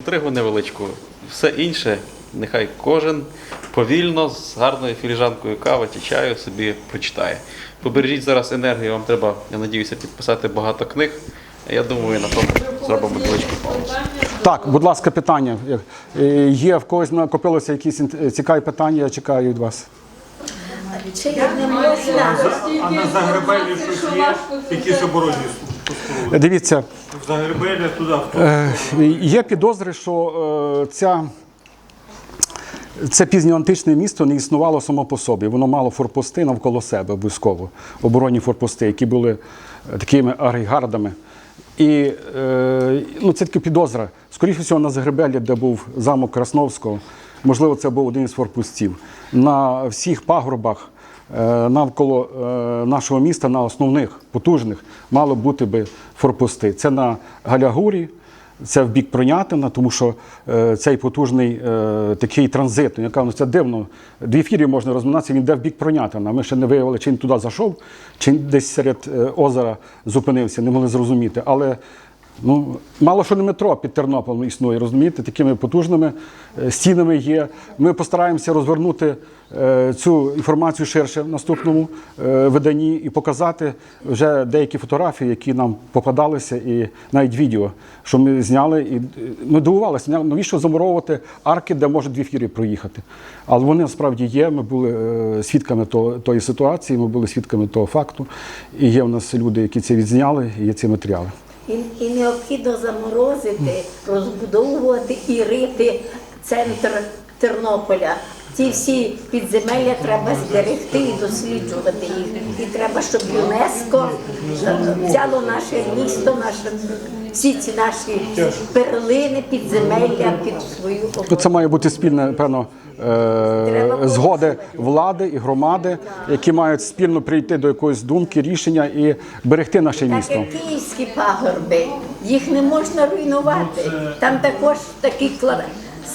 Інтригу невеличку. Все інше, нехай кожен повільно з гарною філіжанкою кави чи чаю собі прочитає. Побережіть зараз енергію, вам треба, я надіюся, підписати багато книг. Я думаю, на тому зробимо невеличку паузу. Так, будь ласка, питання. Е, Є в когось накопилося якісь цікаві питання, я чекаю від вас. Чи не можна? А на Загребелі щось є? Якісь оборонні? Е, Дивіться, в ту е, є підозри, що е, ця. Це пізньоантичне місто не існувало само по собі. Воно мало форпости навколо себе обов'язково, оборонні форпости, які були е, такими арігардами. І е, ну, це така підозра. Скоріше всього, на Загребелі, де був замок Красновського, можливо, це був один із форпостів. На всіх пагорбах е, навколо е, нашого міста, на основних, потужних, мало бути би форпости. Це на Галягурі, це в бік Пронятина, тому що е, цей потужний е, такий транзит, яка ну, це дивно. Дві фірі можна розминатися, він йде в бік Пронятина. Ми ще не виявили, чи він туди зайшов, чи десь серед е, озера зупинився, не могли зрозуміти. Але ну, мало що не метро під Тернополем існує, розумієте, такими потужними е, стінами є. Ми постараємося розвернути е, цю інформацію ширше в наступному е, виданні і показати вже деякі фотографії, які нам попадалися, і навіть відео, що ми зняли. І ми дивувалися, навіщо замуровувати арки, де може дві фіри проїхати. Але вони насправді є. Ми були свідками тої ситуації, ми були свідками того факту. І є в нас люди, які це відзняли, і є ці матеріали. І, і необхідно заморозити, розбудовувати і рити центр Тернополя. Ці всі підземелля треба зберегти і досліджувати їх. І треба, щоб ЮНЕСКо взяло наше місто, наше, всі ці наші перлини, підземелля під свою Ну, оборону. Це має бути спільне, певно, згоди влади і громади, які мають спільно прийти до якоїсь думки, рішення і берегти наше Так місто. як київські пагорби, їх не можна руйнувати. Там також такі кла-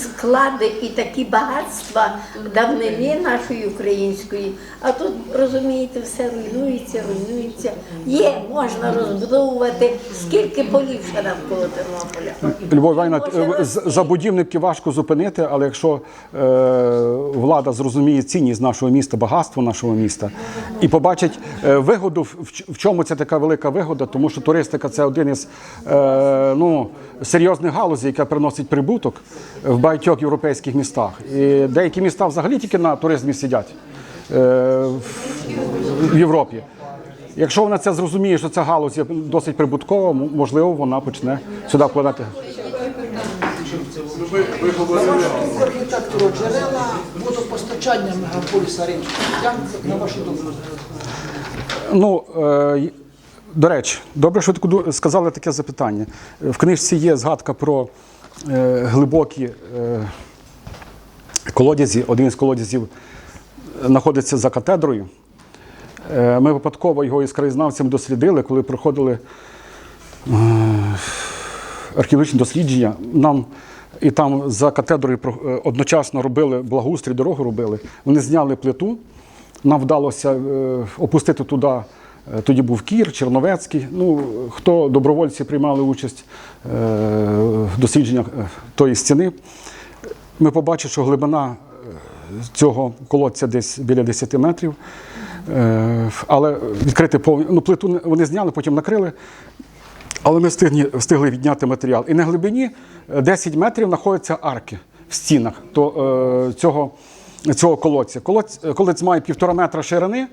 склади і такі багатства давнини нашої української. А тут розумієте, все руйнується, руйнується. Є, можна розбудовувати скільки полів ще навколо Тернополя. Львов Іванівна, Може, з- забудівників важко зупинити, але якщо е, влада зрозуміє цінність нашого міста, багатство нашого міста і побачить е, вигоду, в, в в чому це така велика вигода, тому що туристика це один із е, ну, серйозних галузей, яка приносить прибуток в багатьох європейських містах. І деякі міста взагалі тільки на туризмі сидять е, в- в Європі. Якщо вона це зрозуміє, що ця галузь є досить прибуткова, можливо, вона почне сюди вкладати. джерела водопостачання мегаполіса Рим. Як на вашу думку? Ну, е, до речі, добре, що ви таку сказали таке запитання. В книжці є згадка про глибокі е, колодязі. Один із колодязів знаходиться за катедрою. Е, ми випадково його із краєзнавцем дослідили, коли проходили археологічні дослідження. Нам і там за катедрою е, одночасно робили благоустрій, дорогу робили. Вони зняли плиту. Нам вдалося е, опустити туди. Е, Тоді був Кір, Черновецький. Ну, хто добровольці приймали участь е, в дослідженнях е, тої стіни. Ми побачили, що глибина цього колодця десь біля 10 метрів. Але відкрити повні... ну, плиту вони зняли, потім накрили. Але ми встигні, встигли відняти матеріал. І на глибині е, 10 метрів знаходяться арки в стінах то, цього, цього колодця. Колодць, має півтора метра ширини,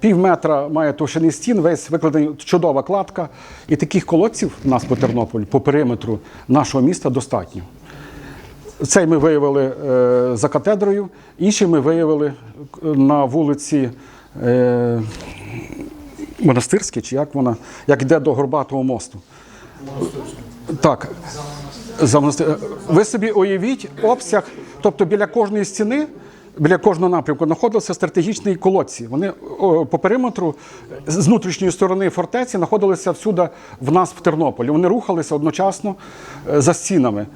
пів метра має товщини стін, весь викладений чудова кладка. І таких колодців у нас по Тернополі, по периметру нашого міста достатньо. Цей ми виявили е, за катедрою, інший ми виявили е, на вулиці е, Монастирській, чи як вона, як йде до Горбатого мосту. Так. За монастир... Ви собі уявіть обсяг, тобто біля кожної стіни, біля кожного напрямку знаходилися стратегічні колодці. Вони по периметру з внутрішньої сторони фортеці знаходилися всюди в нас в Тернополі. Вони рухалися одночасно е, за стінами.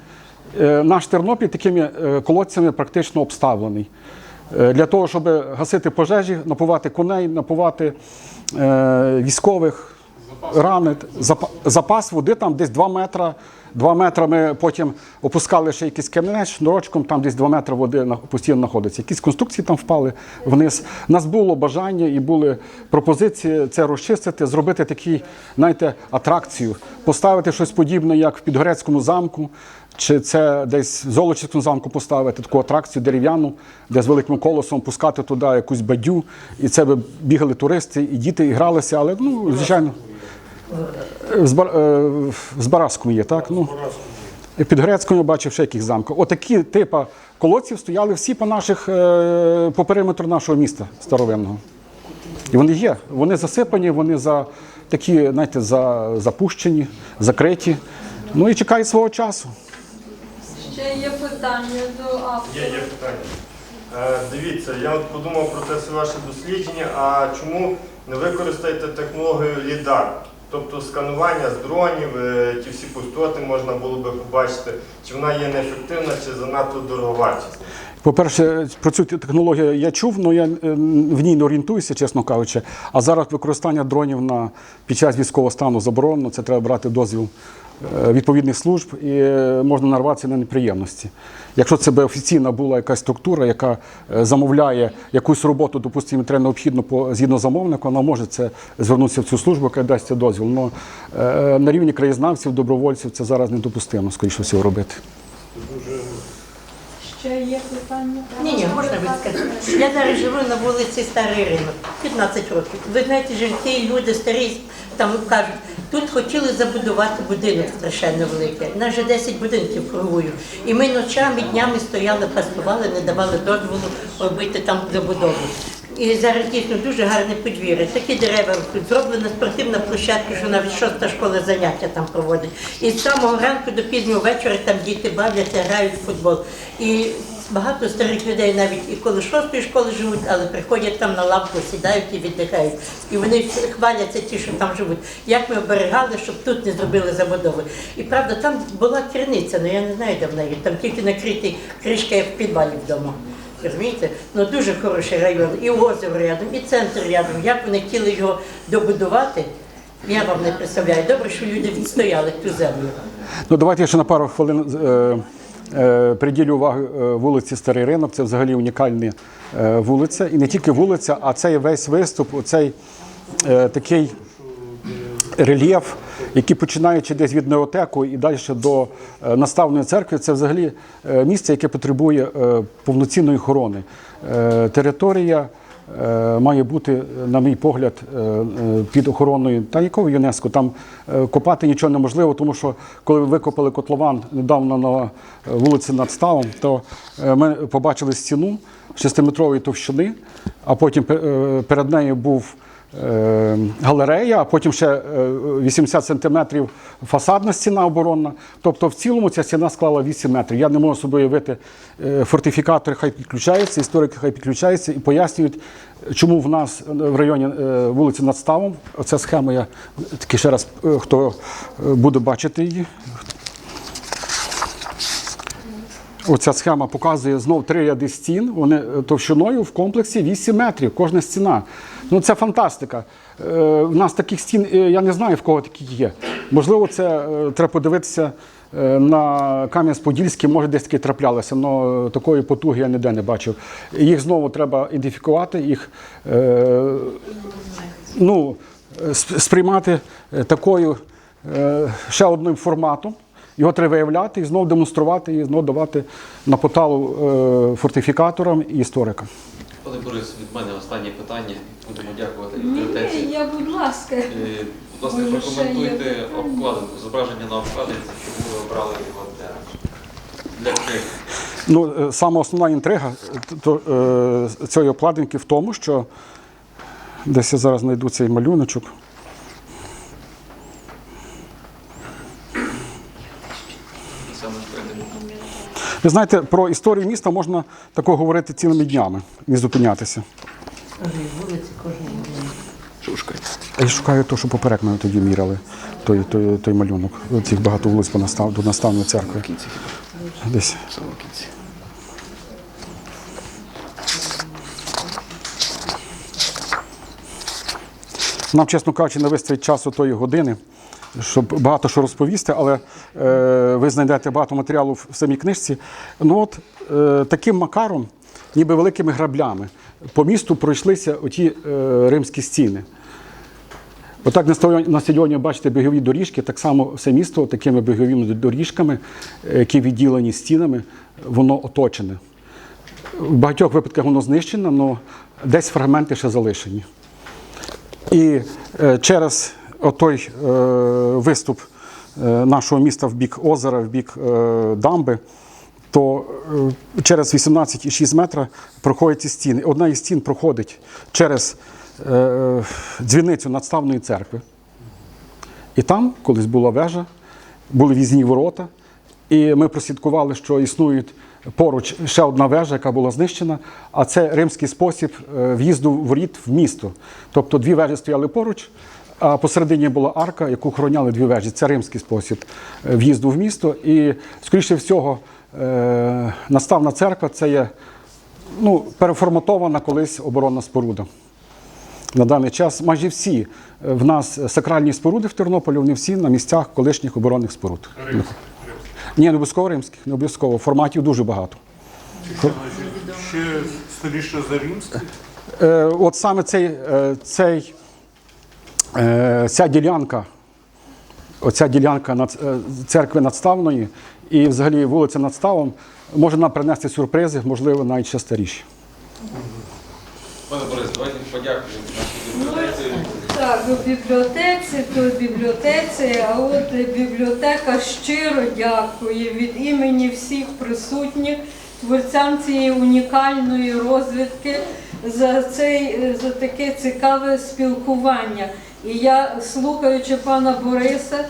Е, Наш Тернопіль такими е, колодцями практично обставлений. Для того, щоб гасити пожежі, напувати коней, напувати військових, ранить, запас води там десь 2 метра Два метри ми потім опускали ще якийсь камінець шнурочком, там десь два метри води постійно знаходиться. Якісь конструкції там впали вниз. У нас було бажання і були пропозиції це розчистити, зробити такі, знаєте, атракцію, поставити щось подібне, як в Підгорецькому замку, чи це десь в Золочівському замку поставити таку атракцію дерев'яну, де з великим колесом пускати туди якусь бадю, і це би бігали туристи, і діти і гралися, але ну, звичайно. В Збар... е, в є, так? Ну, під Грецькою бачив ще яких замків. Отакі типа колодців стояли всі по наших, е, по периметру нашого міста старовинного. І вони є. Вони засипані, вони за такі, знаєте, за, запущені, закриті. Ну і чекають свого часу. Ще є питання до автора. Є, є питання. Е, дивіться, я от подумав про те все ваше дослідження, а чому не використаєте технологію лідар? Тобто сканування з дронів, е, ті всі пустоти можна було би побачити, чи вона є неефективна, чи занадто дороговартісна. По-перше, про цю технологію я чув, але я е, в ній не орієнтуюся, чесно кажучи. А зараз використання дронів на, під час військового стану заборонено. Це треба брати дозвіл відповідних служб і е, можна нарватися на неприємності. Якщо це би офіційна була якась структура, яка е, замовляє якусь роботу, допустимо, треба необхідно по згідно замовника, вона може це звернутися в цю службу, яка дасть це дозвіл. Но е, на рівні краєзнавців, добровольців це зараз недопустимо, скоріше всього, робити. Ще є питання? Ні, ні, можна сказати. Я зараз живу на вулиці Старий Ринок, 15 років. Ви знаєте, жінки, люди старі там кажуть, тут хотіли забудувати будинок страшенно великий. У нас же 10 будинків кругую. І ми ночами, днями стояли, пастували, не давали дозволу робити там забудову. І зараз дійсно дуже гарне подвір'я. Такі дерева зроблена спортивна площадка, що навіть шоста школа заняття там проводить. І з самого ранку до пізнього вечора там діти бавляться, грають в футбол. І багато старих людей навіть і коло шостої школи живуть, але приходять там на лавку, сідають і віддихають. І вони хваляться ті, що там живуть. Як ми оберегали, щоб тут не зробили забудови. І правда, там була криниця, але я не знаю, де в неї. Там тільки накритий кришка, як в підвалі вдома. Розумієте? Ну дуже хороший район, і озеро рядом, і центр рядом. Як вони хотіли його добудувати, я вам не представляю. Добре, що люди відстояли ту землю. Ну, давайте ще на пару хвилин е, е, приділю увагу е, вулиці Старий Ринок. Це взагалі унікальна е, вулиця. І не тільки вулиця, а це весь виступ, оцей такий рельєф, який починаючи десь від неотеку і далі до е, наставної церкви, це взагалі е, місце, яке потребує е, повноцінної охорони. Територія має бути, на мій погляд, під охороною та якого ЮНЕСКО. Там копати нічого неможливо, тому що коли викопали котлован недавно на вулиці над ставом, то ми побачили стіну 6-метрової товщини, а потім перед нею був галерея, а потім ще е, 80 сантиметрів фасадна стіна оборонна. Тобто в цілому ця стіна склала 8 метрів. Я не можу собі уявити, е, фортифікатори хай підключаються, історики хай підключаються і пояснюють, чому в нас в районі е, вулиці над ставом, оця схема, я таки ще раз, е, хто е, буде бачити її. Оця схема показує знов три ряди стін. Вони е, товщиною в комплексі 8 метрів, кожна стіна. Ну це фантастика. Е, У нас таких стін, е, я не знаю, в кого такі є. Можливо, це е, треба подивитися е, на Кам'янець-Подільський, може десь таке траплялося, але такої потуги я ніде не бачив. Їх знову треба ідентифікувати, їх е, ну, е, сприймати е, такою е, ще одним форматом. Його треба виявляти і знову демонструвати, і знову давати на поталу е, фортифікаторам і історикам. Пане Борис, від мене останнє питання. Будемо дякувати Ні, я, будь ласка. Е, Будь ласка, прокоментуйте обкладинку, зображення на обкладинці, чому ви обрали його для, для книги. Ну, е, саме основна інтрига то, цієї обкладинки в тому, що десь я зараз знайду цей малюночок. Саме прийдемо. Ви знаєте, про історію міста можна такого говорити цілими днями, не зупинятися. Вулиці. Я шукаю те, що поперек мене тоді міряли, той, той, той малюнок. Цих багато вулиць по настав, до наставної церкви. Десь. Нам, чесно кажучи, не вистачить часу тої години, щоб багато що розповісти, але е, ви знайдете багато матеріалу в самій книжці. Ну от е, таким макаром, ніби великими граблями, по місту пройшлися оті е, римські стіни. Отак на стадіоні, бачите бігові доріжки, так само все місто такими біговими доріжками, які відділені стінами, воно оточене. В багатьох випадках воно знищено, але десь фрагменти ще залишені. І е, через отой е, виступ е, нашого міста в бік озера, в бік е, дамби, то е, через 18,6 метра проходять ці стіни. Одна із стін проходить через е, дзвіницю надставної церкви. І там колись була вежа, були в'їзні ворота, і ми прослідкували, що існують поруч ще одна вежа, яка була знищена, а це римський спосіб е, в'їзду воріт в місто. Тобто дві вежі стояли поруч, а посередині була арка, яку охороняли дві вежі. Це римський спосіб е, в'їзду в місто. І, скоріше всього, е, наставна церква це є ну, переформатована колись оборонна споруда. На даний час майже всі е, в нас сакральні споруди в Тернополі, вони всі на місцях колишніх оборонних споруд. Ні, не обов'язково римських, не обов'язково. Форматів дуже багато. Ще старіше за римське. Е, от саме цей, цей, ця ділянка, оця ділянка е, церкви надставної і взагалі вулиця над ставом може нам принести сюрпризи, можливо, навіть ще старіші. Пане Борис, давайте подякуємо нашій бібліотеці. Так, у бібліотеці, то бібліотеці, а от бібліотека щиро дякує від імені всіх присутніх творцям цієї унікальної розвідки за цей за таке цікаве спілкування. І я, слухаючи пана Бориса,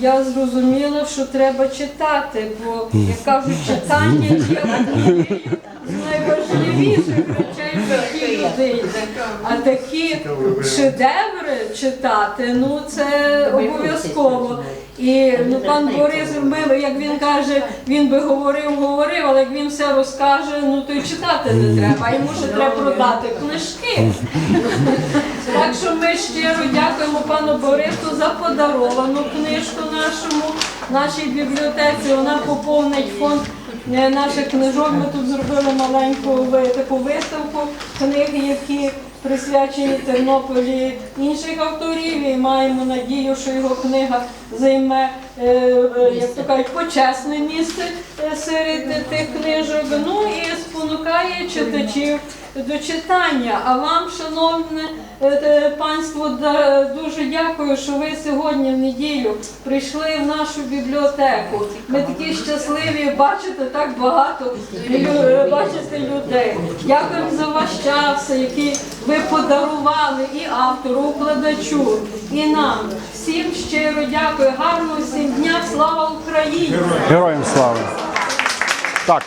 я зрозуміла, що треба читати, бо як кажуть, читання є найважливіших речей в житті людини. А такі шедеври читати, ну це обов'язково. І ну, пан Борис, ми, як він каже, він би говорив, говорив, але як він все розкаже, ну то й читати не треба. А йому ще треба продати книжки. Так ми щиро дякуємо пану Борису за подаровану книжку нашому, нашій бібліотеці. Вона поповнить фонд е, наших книжок. Ми тут зробили маленьку таку виставку книг, які присвячені Тернополі інших авторів. І маємо надію, що його книга займе, е, е, як то кажуть, почесне місце серед тих книжок. Ну і спонукає читачів до читання. А вам, шановне е, панство, дуже дякую, що ви сьогодні в неділю прийшли в нашу бібліотеку. Ми такі щасливі бачити так багато е, бачити людей. Дякуємо за ваш час, який ви подарували і автору, укладачу, і нам. Всім щиро дякую. Гарного всім дня. Слава Україні! Героям слава! Так,